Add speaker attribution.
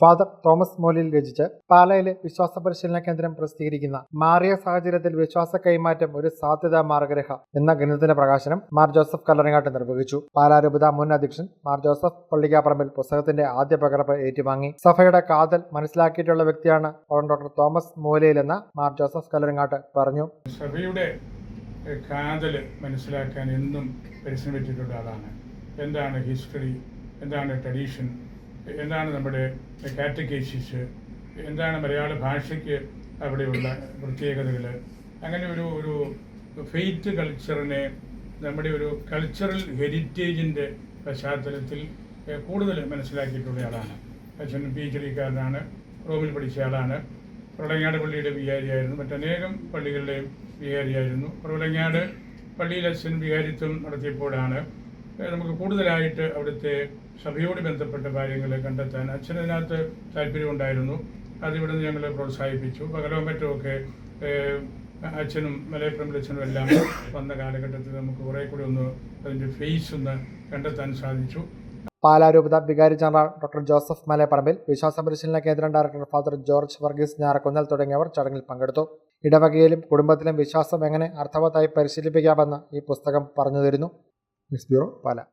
Speaker 1: Father Thomas മോലിൽ രചിച്ച് പാലയിലെ വിശ്വാസ പരിശീലന കേന്ദ്രം പ്രസിദ്ധീകരിക്കുന്ന മാറിയ സാഹചര്യത്തിൽ വിശ്വാസ കൈമാറ്റം ഒരു സാധ്യതാ മാർഗരേഖ എന്ന ഗ്രന്ഥത്തിന്റെ പ്രകാശനം മാർ ജോസഫ് കല്ലറങ്ങാട്ട് നിർവഹിച്ചു. പാലാരൂപത മുൻ അധ്യക്ഷൻ മാർ ജോസഫ് പള്ളിക്കാപ്പറമ്പിൽ പുസ്തകത്തിന്റെ ആദ്യ പകർപ്പ് ഏറ്റുവാങ്ങി. സഭയുടെ കാതൽ മനസ്സിലാക്കിയിട്ടുള്ള വ്യക്തിയാണ് ഡോക്ടർ തോമസ് മൂലയിൽ എന്ന മാർ ജോസഫ് കല്ലറങ്ങാട്ട് പറഞ്ഞു.
Speaker 2: സഭയുടെ കാതൽ മനസ്സിലാക്കാൻ എന്നും പരിശ്രമിച്ചിട്ടുള്ള ആളാണ്. എന്താണ് ഹിസ്റ്ററി? എന്താണ് ട്രഡീഷൻ? എന്താണ് നമ്മുടെ കാറ്റഗേശിസ് എന്താണ് മലയാള ഭാഷയ്ക്ക് അവിടെയുള്ള പ്രത്യേകതകൾ? അങ്ങനെ ഒരു ഒരു ഫെയ്ത്ത് കൾച്ചറിനെ നമ്മുടെ ഒരു കൾച്ചറൽ ഹെരിറ്റേജിന്റെ പശ്ചാത്തലത്തിൽ കൂടുതൽ മനസ്സിലാക്കിയിട്ടുള്ള ആളാണ്. അച്ഛൻ പി എച്ച് ഡിക്കാരനാണ് റോമിൽ പഠിച്ച ആളാണ്. പ്രളങ്ങാട് പള്ളിയുടെ വികാരിയായിരുന്നു മറ്റനേകം പള്ളികളുടെയും വികാരിയായിരുന്നു പ്രളങ്ങാട് പള്ളിയിൽ അച്ഛൻ വികാരിത്വം നടത്തിയപ്പോഴാണ് നമുക്ക് കൂടുതലായിട്ട് അവിടുത്തെ സഭയോട് ബന്ധപ്പെട്ട കാര്യങ്ങൾ കണ്ടെത്താൻ അച്ഛനതിനകത്ത് താല്പര്യമുണ്ടായിരുന്നു. അതിവിടെ നിന്ന് ഞങ്ങൾ പ്രോത്സാഹിപ്പിച്ചു പകലോ മറ്റോ ഒക്കെ ഏഹ് അച്ഛനും മലയപ്രമിലച്ഛനും എല്ലാം വന്ന കാലഘട്ടത്തിൽ നമുക്ക് കുറേ കൂടി ഒന്ന് അതിന്റെ ഫേസ് ഒന്ന് കണ്ടെത്താൻ സാധിച്ചു.
Speaker 1: പാലാരൂപത വികാരി ജനറൽ ഡോക്ടർ ജോസഫ് മലയപ്പറമ്പിൽ വിശ്വാസ പരിശീലന കേന്ദ്രം director father George Varghese Njarakkunnel തുടങ്ങിയവർ ചടങ്ങിൽ പങ്കെടുത്തു. ഇടവകയിലും കുടുംബത്തിലും വിശ്വാസം എങ്ങനെ അർത്ഥവത്തായി പരിശീലിപ്പിക്കാമെന്ന് ഈ പുസ്തകം പറഞ്ഞു തരുന്നു. expiró, pala.